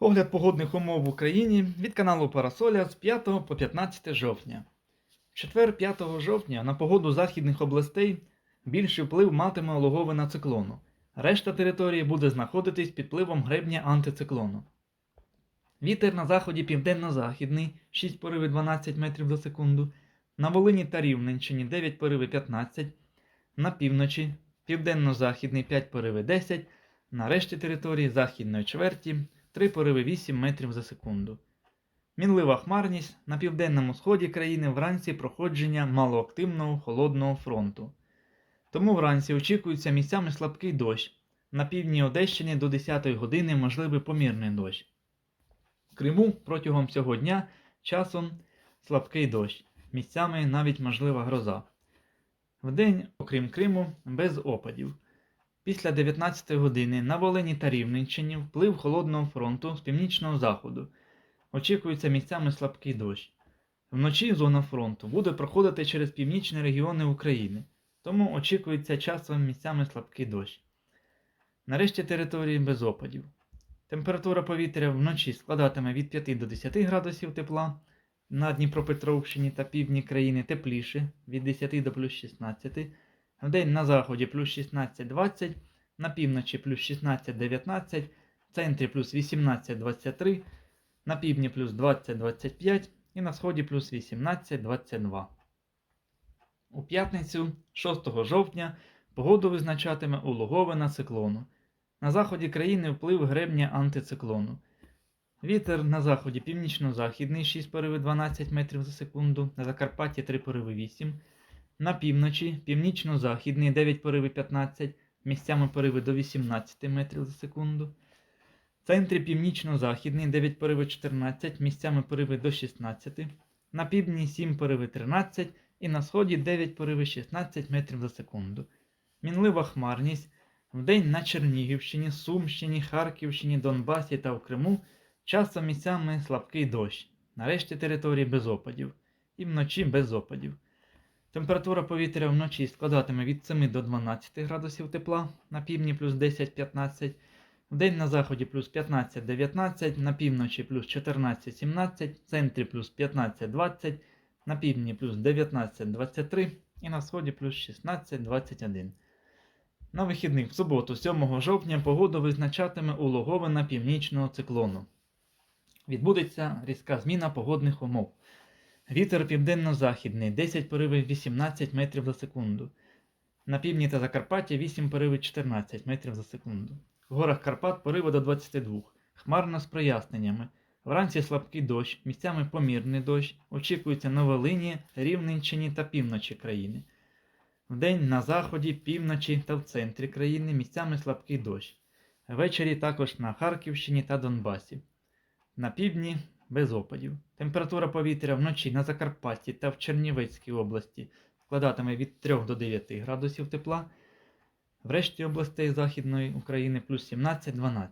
Огляд погодних умов в Україні від каналу Парасоля з 5 по 15 жовтня. В четвер 5 жовтня на погоду західних областей більший вплив матиме ологовина циклону. Решта території буде знаходитись під впливом гребня антициклону. Вітер на заході південно-західний 6 пориви 12 метрів за секунду. На Волині та Рівненщині 9 пориви 15. На півночі південно-західний 5 пориви 10. На решті території західної чверті 3 пориви 8 метрів за секунду. Мінлива хмарність на південному сході країни вранці проходження малоактивного холодного фронту. Тому вранці очікується місцями слабкий дощ. На півдні Одещини до 10 години можливий помірний дощ. В Криму протягом всього дня часом слабкий дощ, місцями навіть можлива гроза. Вдень, окрім Криму, без опадів. Після 19 години на Волині та Рівненщині вплив холодного фронту з північного заходу. Очікується місцями слабкий дощ. Вночі зона фронту буде проходити через північні регіони України, тому очікується часом місцями слабкий дощ. Нарешті території без опадів. Температура повітря вночі складатиме від 5 до 10 градусів тепла, на Дніпропетровщині та півдні країни тепліше від 10 до плюс 16, вдень на заході плюс 16-20, на півночі плюс 16-19, в центрі плюс 18-23, на півдні плюс 20-25 і на сході плюс 18-22. У п'ятницю, 6 жовтня, погоду визначатиме улоговина циклону. На заході країни вплив гребня антициклону. Вітер на заході північно-західний 6 пориви 12 метрів за секунду, на Закарпатті 3 пориви 8, на півночі північно-західний 9 пориви 15, місцями пориви до 18 метрів за секунду. В центрі північно-західний 9 пориви 14, місцями пориви до 16, на півдні 7 пориви 13 і на сході 9 пориви 16 метрів за секунду. Мінлива хмарність вдень на Чернігівщині, Сумщині, Харківщині, Донбасі та в Криму часом місцями слабкий дощ, нарешті території без опадів, і вночі без опадів. Температура повітря вночі складатиме від 7 до 12 градусів тепла, на півдні плюс 10-15, вдень на заході плюс 15-19, на півночі плюс 14-17, в центрі плюс 15-20, на півдні плюс 19-23 і на сході плюс 16-21. На вихідних в суботу, 7 жовтня, погоду визначатиме улоговина північного циклону. Відбудеться різка зміна погодних умов. Вітер південно-західний 10 поривів 18 метрів за секунду. На півдні та Закарпатті 8 поривів 14 метрів за секунду. В горах Карпат пориви до 22, хмарно з проясненнями. Вранці слабкий дощ, місцями помірний дощ, очікується на Волині, Рівненщині та півночі країни. Вдень на заході, півночі та в центрі країни місцями слабкий дощ. Ввечері також на Харківщині та Донбасі. На півдні без опадів. Температура повітря вночі на Закарпатті та в Чернівецькій області складатиме від 3 до 9 градусів тепла. В решті областей Західної України плюс 17-12.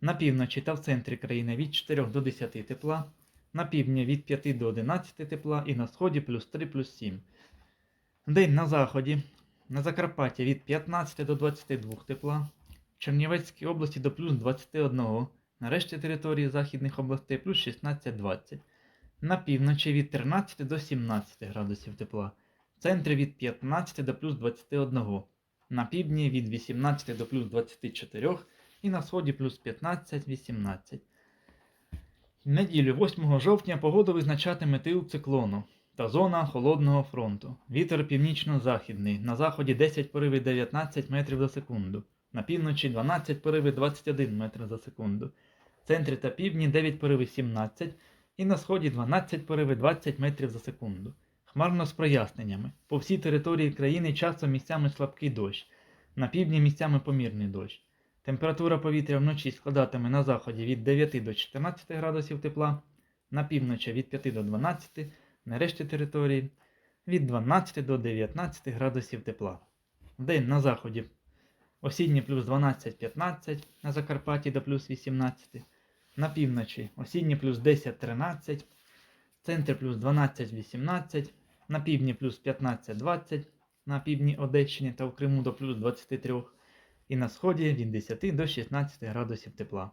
На півночі та в центрі країни від 4 до 10 тепла. На півдні від 5 до 11 тепла і на сході плюс 3 плюс 7. День на заході. На Закарпатті від 15 до 22 тепла. В Чернівецькій області до плюс 21. На решті території західних областей плюс 16-20. На півночі від 13 до 17 градусів тепла. В центрі від 15 до плюс 21. На півдні від 18 до плюс 24 і на сході плюс 15-18. Неділю 8 жовтня погоду визначатиме тил циклону та зона холодного фронту. Вітер північно-західний. На заході 10 пориви 19 метрів за секунду. На півночі 12 пориви 21 метр за секунду. Центрі та півдні 9 пориви 17 і на сході 12 пориви 20 метрів за секунду. Хмарно з проясненнями. По всій території країни часом місцями слабкий дощ. На півдні місцями помірний дощ. Температура повітря вночі складатиме на заході від 9 до 14 градусів тепла, на півночі від 5 до 12, на решті території від 12 до 19 градусів тепла. Вдень на заході осінній плюс 12-15, на Закарпатті до плюс 18, на півночі осінній плюс 10-13, в центрі плюс 12-18, на півдні плюс 15-20, на півдні Одещині та в Криму до плюс 23 і на сході від 10 до 16 градусів тепла.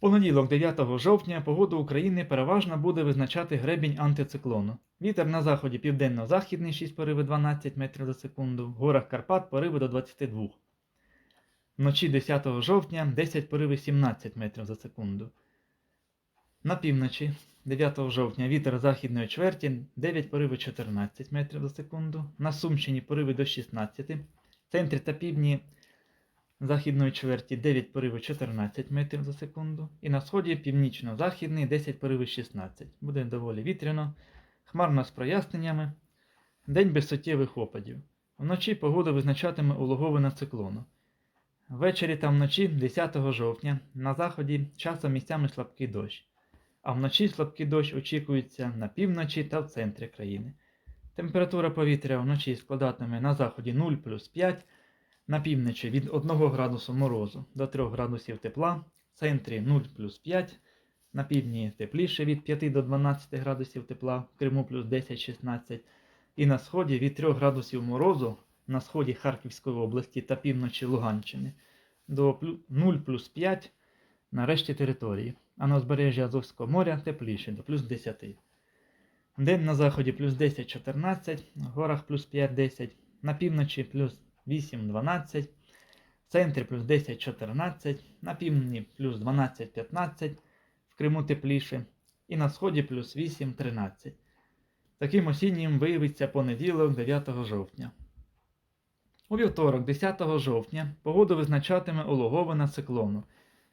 Понеділок, 9 жовтня, погоду України переважно буде визначати гребінь антициклону. Вітер на заході південно-західний 6 пориви 12 метрів за секунду, в горах Карпат пориви до 22. Вночі 10 жовтня 10 пориви 17 метрів за секунду. На півночі 9 жовтня вітер західної чверті 9 пориви 14 метрів за секунду. На Сумщині пориви до 16. В центрі та півдні західної чверті 9 пориви 14 метрів за секунду. І на сході північно-західний 10 пориви 16. Буде доволі вітряно, хмарно з проясненнями. День без суттєвих опадів. Вночі погода визначатиме улоговина циклону. Ввечері та вночі 10 жовтня на заході часом місцями слабкий дощ, а вночі слабкий дощ очікується на півночі та в центрі країни. Температура повітря вночі складатиме на заході 0 плюс 5, на півночі від 1 градусу морозу до 3 градусів тепла, в центрі 0 плюс 5, на півдні тепліше від 5 до 12 градусів тепла, в Криму плюс 10-16, і на сході від 3 градусів морозу на сході Харківської області та півночі Луганщини до 0 плюс 5 на решті території, а на узбережжі Азовського моря тепліше до плюс 10. День на заході плюс 10-14, в горах плюс 5-10, на півночі плюс 8-12, в центрі плюс 10-14, на півдні плюс 12-15, в Криму тепліше, і на сході плюс 8-13. Таким осіннім виявиться понеділок 9 жовтня. У вівторок, 10 жовтня, погоду визначатиме улоговина циклону.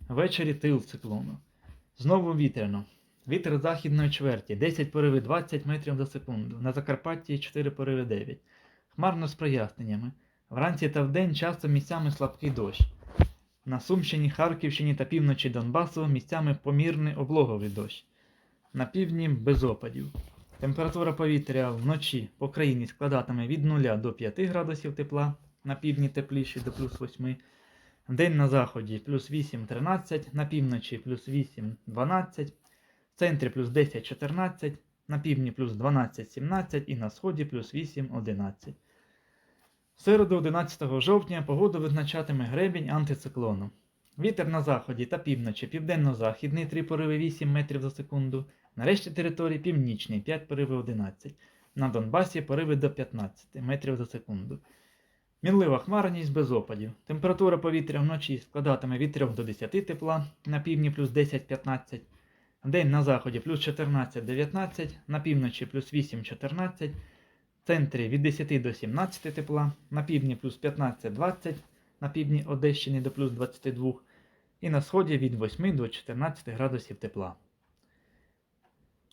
Ввечері тил циклону. Знову вітряно. Вітер західної чверті 10 пориви 20 метрів за секунду. На Закарпатті 4 пориви 9. Хмарно з проясненнями. Вранці та вдень часто місцями слабкий дощ. На Сумщині, Харківщині та півночі Донбасу місцями помірний облоговий дощ. На півдні без опадів. Температура повітря вночі по країні складатиме від 0 до 5 градусів тепла, на півдні тепліше до плюс 8. День на заході плюс 8-13, на півночі плюс 8-12, в центрі плюс 10-14, на півдні плюс 12-17 і на сході плюс 8-11. Середу 11 жовтня погоду визначатиме гребінь антициклону. Вітер на заході та півночі південно-західний 3 пориви 8 метрів за секунду. На решті території північний 5 пориви 11. На Донбасі пориви до 15 метрів за секунду. Мінлива хмарність без опадів. Температура повітря вночі складатиме від 3 до 10 тепла, на півдні плюс 10-15. День на заході плюс 14-19, на півночі плюс 8-14, в центрі від 10 до 17 тепла, на півдні плюс 15-20, на півдні Одещини до плюс 22 і на сході від 8 до 14 градусів тепла.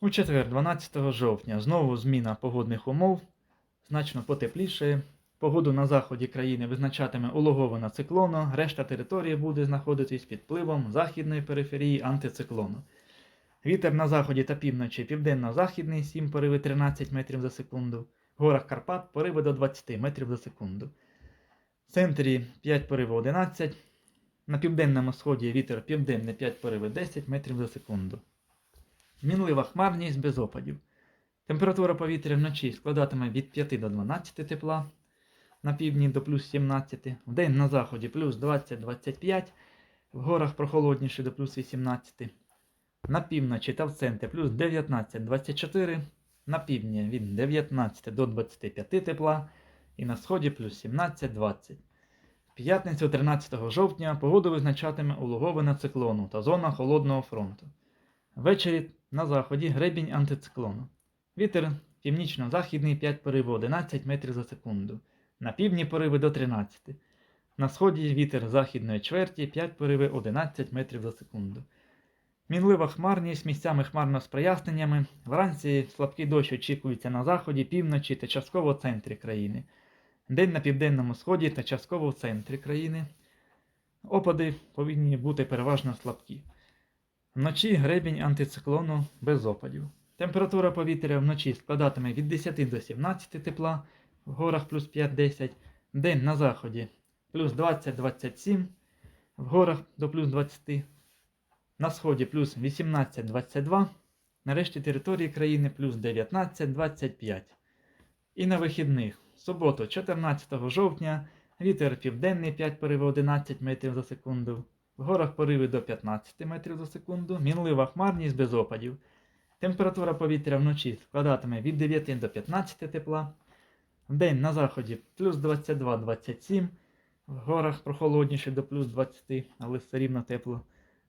У четвер, 12 жовтня, знову зміна погодних умов, значно потепліше. Погоду на заході країни визначатиме улоговина циклону, решта території буде знаходитись під впливом західної периферії антициклону. Вітер на заході та півночі південно-західний 7 пориви 13 метрів за секунду, в горах Карпат пориви до 20 метрів за секунду. В центрі 5 пориви 11, на південному сході вітер південний 5 пориви 10 метрів за секунду. Мінлива хмарність без опадів. Температура повітря вночі складатиме від 5 до 12 тепла, на півдні до плюс 17, вдень на заході плюс 20-25, в горах прохолодніше до плюс 18, на півночі та в центрі плюс 19-24, на півдні від 19 до 25 тепла і на сході плюс 17-20. В п'ятницю 13 жовтня погоду визначатиме улоговина циклону та зона холодного фронту. Ввечері на заході гребінь антициклону. Вітер північно-західний 5 пориви 11 метрів за секунду. На півдні пориви до 13. На сході вітер західної чверті 5 пориви 11 метрів за секунду. Мінлива хмарність місцями хмарно з проясненнями. Вранці слабкий дощ очікується на заході, півночі та частково в центрі країни. День на південному сході та частково в центрі країни. Опади повинні бути переважно слабкі. Вночі гребінь антициклону без опадів. Температура повітря вночі складатиме від 10 до 17 тепла, в горах плюс 5-10, день на заході. Плюс 20-27, в горах до плюс 20, на сході плюс 18-22, на решті території країни плюс 19-25. І на вихідних. Суботу, 14 жовтня, вітер південний 5 пориви 11 метрів за секунду, В горах пориви до 15 метрів за секунду, мінлива хмарність без опадів. Температура повітря вночі складатиме від 9 до 15 тепла. Вдень на заході плюс 22-27, в горах прохолодніше до плюс 20, але все рівно тепло.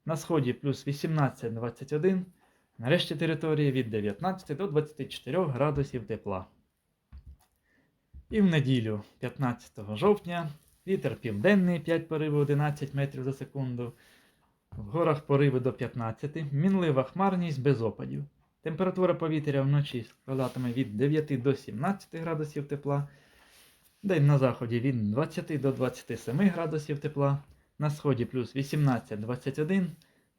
На сході плюс 18-21, на решті території від 19 до 24 градусів тепла. І в неділю, 15 жовтня, вітер південний 5 поривів 11 метрів за секунду. В горах пориви до 15, мінлива хмарність без опадів. Температура повітря вночі складатиме від 9 до 17 градусів тепла. День на заході від 20 до 27 градусів тепла. На сході плюс 18-21.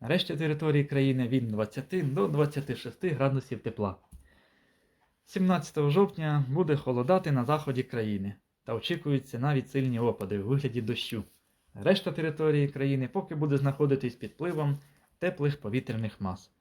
На решті території країни від 20 до 26 градусів тепла. 17 жовтня буде холодати на заході країни та очікуються навіть сильні опади у вигляді дощу. Решта території країни поки буде знаходитись під впливом теплих повітряних мас.